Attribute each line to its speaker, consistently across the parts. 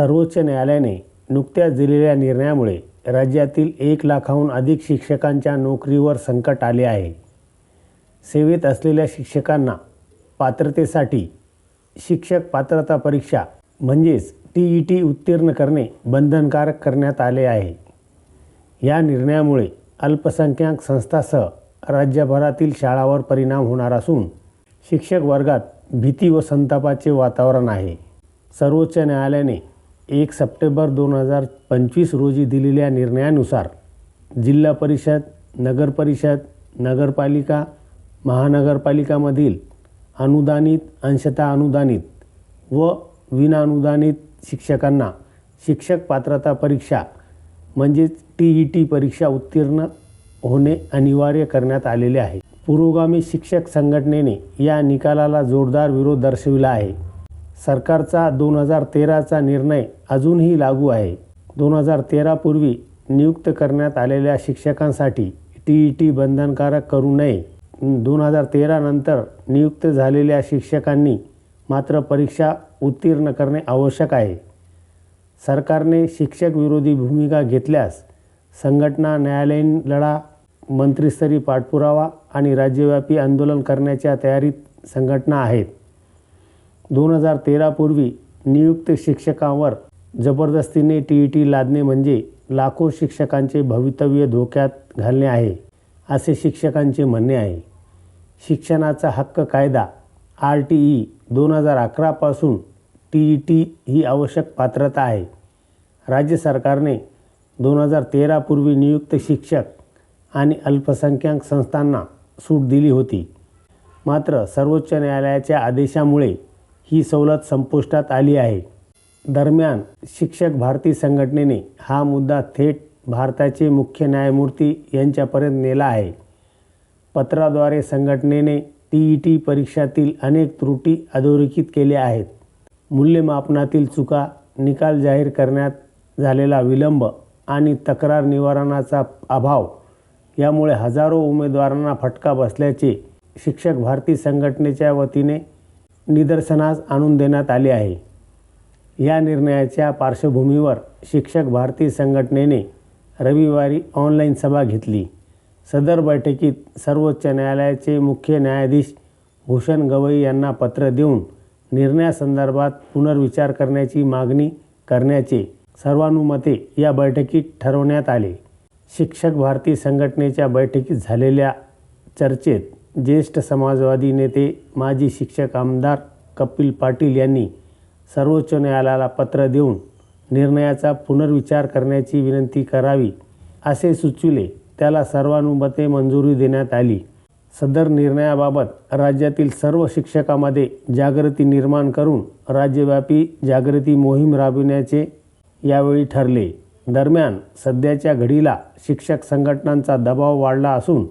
Speaker 1: सर्वोच्च न्यायालयाने नुकत्याच दिलेल्या निर्णयामुळे राज्यातील एक लाखाहून अधिक शिक्षकांच्या नोकरीवर संकट आले आहे. सेवेत असलेल्या शिक्षकांना पात्रतेसाठी शिक्षक पात्रता परीक्षा म्हणजेच टी ई टी उत्तीर्ण करणे बंधनकारक करण्यात आले आहे. या निर्णयामुळे अल्पसंख्याक संस्थासह राज्यभरातील शाळावर परिणाम होणार असून शिक्षक वर्गात भीती व संतापाचे वातावरण आहे. सर्वोच्च न्यायालयाने एक सप्टेंबर दोन हजार पंचवीस रोजी दिलेल्या निर्णयानुसार जिल्हा परिषद नगर परिषद नगरपालिका महानगरपालिकामधील अनुदानित अंशतः अनुदानित व विनाअनुदानित शिक्षकांना शिक्षक पात्रता परीक्षा म्हणजेच टी ई टी परीक्षा उत्तीर्ण होणे अनिवार्य करण्यात आलेले आहे. पुरोगामी शिक्षक संघटनेने या निकालाला जोरदार विरोध दर्शविला आहे. सरकारचा दोन हजार तेराचा निर्णय अजूनही लागू आहे. दोन हजार तेरापूर्वी नियुक्त करण्यात आलेल्या शिक्षकांसाठी टी ई टी बंधनकारक करू नये. दोन हजार तेरानंतर नियुक्त झालेल्या शिक्षकांनी मात्र परीक्षा उत्तीर्ण करणे आवश्यक आहे. सरकारने शिक्षक विरोधी भूमिका घेतल्यास संघटना न्यायालयीन लढा मंत्रिस्तरीय पाठपुरावा आणि राज्यव्यापी आंदोलन करण्याच्या तयारीत संघटना आहेत. दोन हजार तेरापूर्वी नियुक्त शिक्षकांवर जबरदस्तीने टी ई टी लादणे म्हणजे लाखो शिक्षकांचे भवितव्य धोक्यात घालणे आहे असे शिक्षकांचे म्हणणे आहे. शिक्षणाचा हक्क कायदा आर टी ई दोन हजार अकरापासून टी ई टी ही आवश्यक पात्रता आहे. राज्य सरकारने दोन हजार तेरापूर्वी नियुक्त शिक्षक आणि अल्पसंख्याक संस्थांना सूट दिली होती. मात्र सर्वोच्च न्यायालयाच्या आदेशामुळे ही सवलत संपुष्टात आली आहे. दरम्यान शिक्षक भारती संघटनेने हा मुद्दा थेट भारताचे मुख्य न्यायमूर्ती यांच्यापर्यंत नेला आहे. पत्राद्वारे संघटनेने टी ई टी परीक्षातील अनेक त्रुटी अधोरेखित केल्या आहेत. मूल्यमापनातील चुका निकाल जाहीर करण्यात झालेला विलंब आणि तक्रार निवारणाचा अभाव यामुळे हजारो उमेदवारांना फटका बसल्याचे शिक्षक भारती संघटनेच्या वतीने निदर्शनास आणून देण्यात आले आहे. या निर्णयाच्या पार्श्वभूमीवर शिक्षक भारती संघटनेने रविवारी ऑनलाईन सभा घेतली. सदर बैठकीत सर्वोच्च न्यायालयाचे मुख्य न्यायाधीश भूषण गवई यांना पत्र देऊन निर्णयासंदर्भात पुनर्विचार करण्याची मागणी करण्याचे सर्वानुमते या बैठकीत ठरवण्यात आले. शिक्षक भारती संघटनेच्या बैठकीत झालेल्या चर्चेत ज्येष्ठ समाजवादी नेते माजी शिक्षक आमदार कपिल पाटील यांनी सर्वोच्च न्यायालयाला पत्र देऊन निर्णयाचा पुनर्विचार करण्याची विनंती करावी असे सुचविले. त्याला सर्वानुमते मंजुरी देण्यात आली. सदर निर्णयाबाबत राज्यातील सर्व शिक्षकामध्ये जागृती निर्माण करून राज्यव्यापी जागृती मोहीम राबविण्याचे यावेळी ठरले. दरम्यान सध्याच्या घडीला शिक्षक संघटनांचा दबाव वाढला असून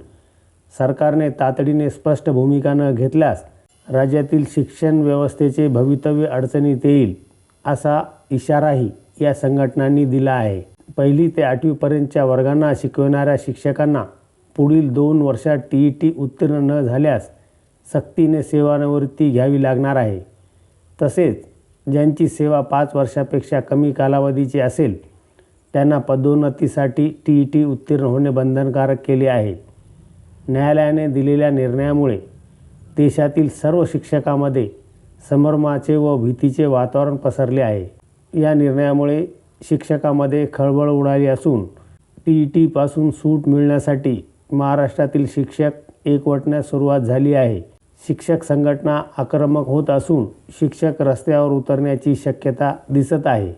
Speaker 1: सरकारने तातडीने स्पष्ट भूमिका न घेतल्यास राज्यातील शिक्षण व्यवस्थेचे भवितव्य अडचणीत येईल असा इशाराही या संघटनांनी दिला आहे. पहिली ते आठवीपर्यंतच्या वर्गांना शिकवणाऱ्या शिक्षकांना पुढील दोन वर्षात टी ई टी उत्तीर्ण न झाल्यास सक्तीने सेवानिवृत्ती घ्यावी लागणार आहे. तसेच ज्यांची सेवा पाच वर्षापेक्षा कमी कालावधीची असेल त्यांना पदोन्नतीसाठी टी ई टी उत्तीर्ण होणे बंधनकारक केले आहे. न्यायालयाने दिलेल्या निर्णयामुळे देशातील सर्व शिक्षकामध्ये संभ्रमाचे व भीतीचे वातावरण पसरले आहे. या निर्णयामुळे शिक्षकामध्ये खळबळ उडाली असून टी ई टीपासून सूट मिळण्यासाठी महाराष्ट्रातील शिक्षक एकवटण्यास सुरुवात झाली आहे. शिक्षक संघटना आक्रमक होत असून शिक्षक रस्त्यावर उतरण्याची शक्यता दिसत आहे.